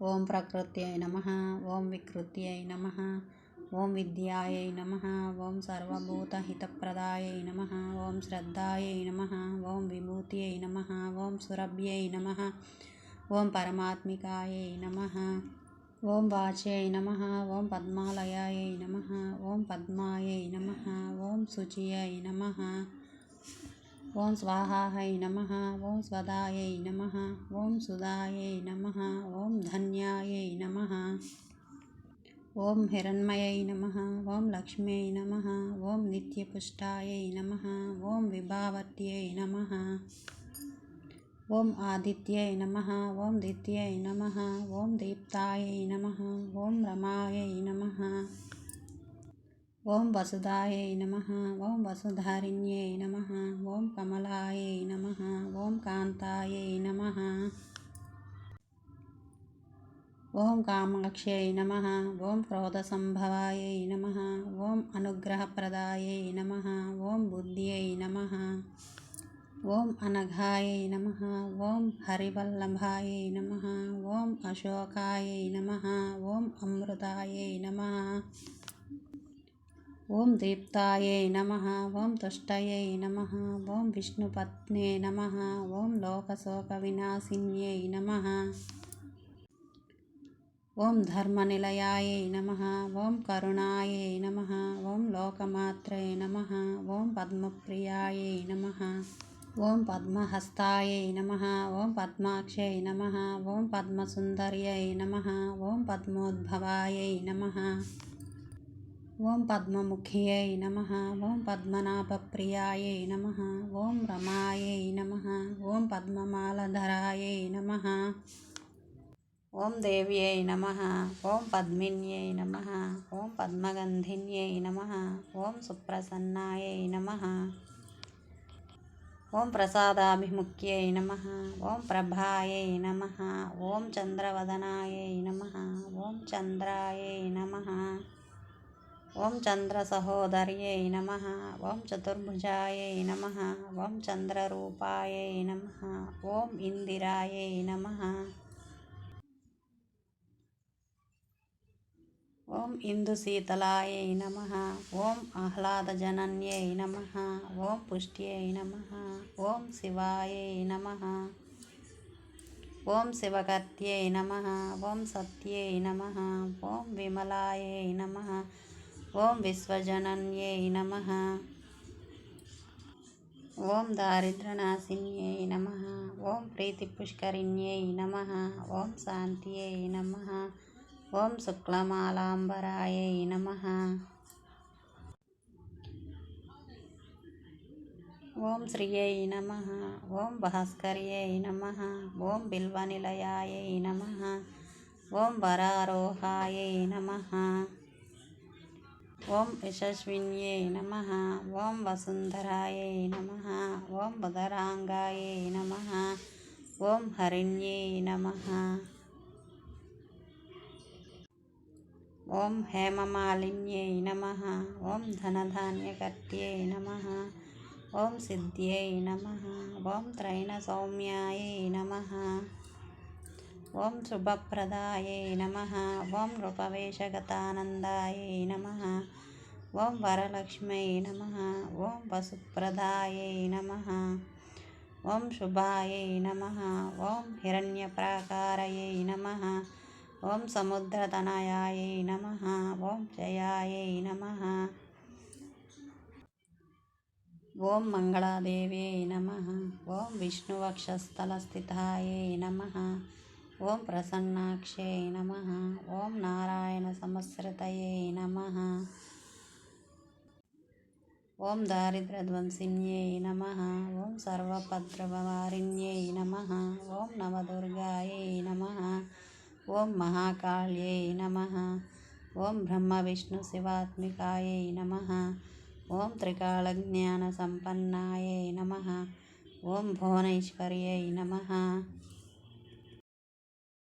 ఓం ప్రకృత్యై నమ ఓం వికృత్యై నమ ఓం విద్యాయై నమ ఓం సర్వభూతహితప్రదాయై నమ ఓం శ్రద్ధాయై నమ ఓం విభూత్యై నమ ఓం సురభ్యై నమ ఓం పరమాత్మికాయై నమ ఓం వాచ్యై నమ ఓం పద్మాలయాయై నమ ఓం పద్మాయై నమ ఓం శుచియై నమ ఓం స్వాహాయై నమ ఓం స్వదాయై నమ ఓం సుదాయై నమ ఓం ధన్యాయై నమ ఓం హిరణ్మయై నమ ఓం లక్ష్మ్యై నమ ఓం నిత్యపుష్టాయై నమ ఓం విభావత్యై నమ ఓం ఆదిత్యై నమ ఓం దిత్యై నమ ఓం దీప్తాయై నమ ఓం రమాయై నమ ఓం వసుదాయై నమ ఓం వసుధారిణ్యై నమ ఓం కమలాయై నమ ఓం కాంతాయై నమ. ఓం కామాక్ష్యై నమ ఓం క్రోధసంభవాయై నమ ఓం అనుగ్రహప్రదాయై నమ ఓం బుద్ధ్యై నమ. ఓం అనఘాయై నమ ఓం హరివల్లభాయై నమ ఓం అశోకాయై నమ ఓం అమృతాయై నమ. ఓం దీప్తాయై నమ ఓం తుష్టయై నమ ఓం విష్ణుపత్నే నమ ఓం లోకశోక వినాశిన్యై నమ. ఓం ధర్మనిలయాయై నమ ఓం కరుణాయై నమ ఓం లోకమాత్రే నమ ఓం పద్మప్రియాయై నమ. ఓం పద్మహస్తాయై నమ ఓం పద్మాక్షయ నమ ఓం పద్మసుందర్యై నమ ఓం పద్మోద్భవాయై నమ. ఓం పద్మముఖ్యై నమ ఓం పద్మనాభప్రియాయై నమ ఓం రమాయై నమ ఓం పద్మమాలధరాయై నమ ఓం దేవ్యై నమ ఓం పద్మిన్యై నమ ఓం పద్మగంధిన్యై నమ ఓం సుప్రసన్నాయై నమ ఓం ప్రసాదాభిముఖ్యై నమ ఓం ప్రభాయై నమ ఓం చంద్రవదనాయై నమ ఓం చంద్రాయై నమ ఓం చంద్ర సహోదర్యై నమ ఓం చతుర్భుజాయై నమ ఓం చంద్రరూపాయై నమ ఓం ఇందిరాయై నమ ఓం ఇందుశీతలాయై నమ ఓం ఆహ్లాదజనన్యై నమ ఓం పుష్ట్యై నమ ఓం శివాయై నమ ఓం శివకర్త్యై నమ ఓం సత్యై నమ ఓం విమలాయై నమ ఓం విశ్వజనన్యై నమ ఓం దారిద్ర్యనాశిన్యై నమ ఓం ప్రీతిపుష్కరిణ్యై నమ ఓం శాంత్యై నమ ఓం శుక్లమాలాంబరాయై నమ ఓం శ్రియై నమ ఓం భాస్కర్యై నమ ఓం బిల్వనిలయాయై నమ ఓం వరారోహాయై నమ ఓం యశస్విన్యే నమ. ఓం వసుంధరాయ నమ. ఓం బుధరాంగాయ నమ. ఓం హరిణ్యే నమ. ఓం హేమమాలిన్యై నమ. ఓం ధనధాన్యకర్త్యై నమ. ఓం సిద్ధ్యై నమ. ఓం త్రైణ సౌమ్యాయ నమ. ఓం శుభప్రదాయై నమ. ఓం నృపవేషగతానందాయై నమ. ఓం వరలక్ష్మై నమ. ఓం వసుప్రదాయై నమ. ఓం శుభాయై నమ. ఓం హిరణ్యప్రాకారయై నమ. ఓం సముద్రతనయాయై నమ. ఓం జయాయై నమ. ఓం మంగళాదేవ్యై నమ. ఓం విష్ణువక్షస్థలస్థితాయై నమ. ఓం ప్రసన్నాక్షై నమ. ఓం నారాయణ సమశ్రితయై నమ. ఓం దారిద్ర్యధ్వంసిన్యై నమ. ఓం సర్వపద్రవారిణ్యై నమ. ఓం నవదుర్గాయై నమ. ఓం మహాకాళ్యై నమ. ఓం బ్రహ్మ విష్ణు శివాత్మికాయై నమ. ఓం త్రికాళజ్ఞాన త్రికాళజ్ఞానసంపన్నాయై నమ. ఓం భువనైశ్వర్యై నమ.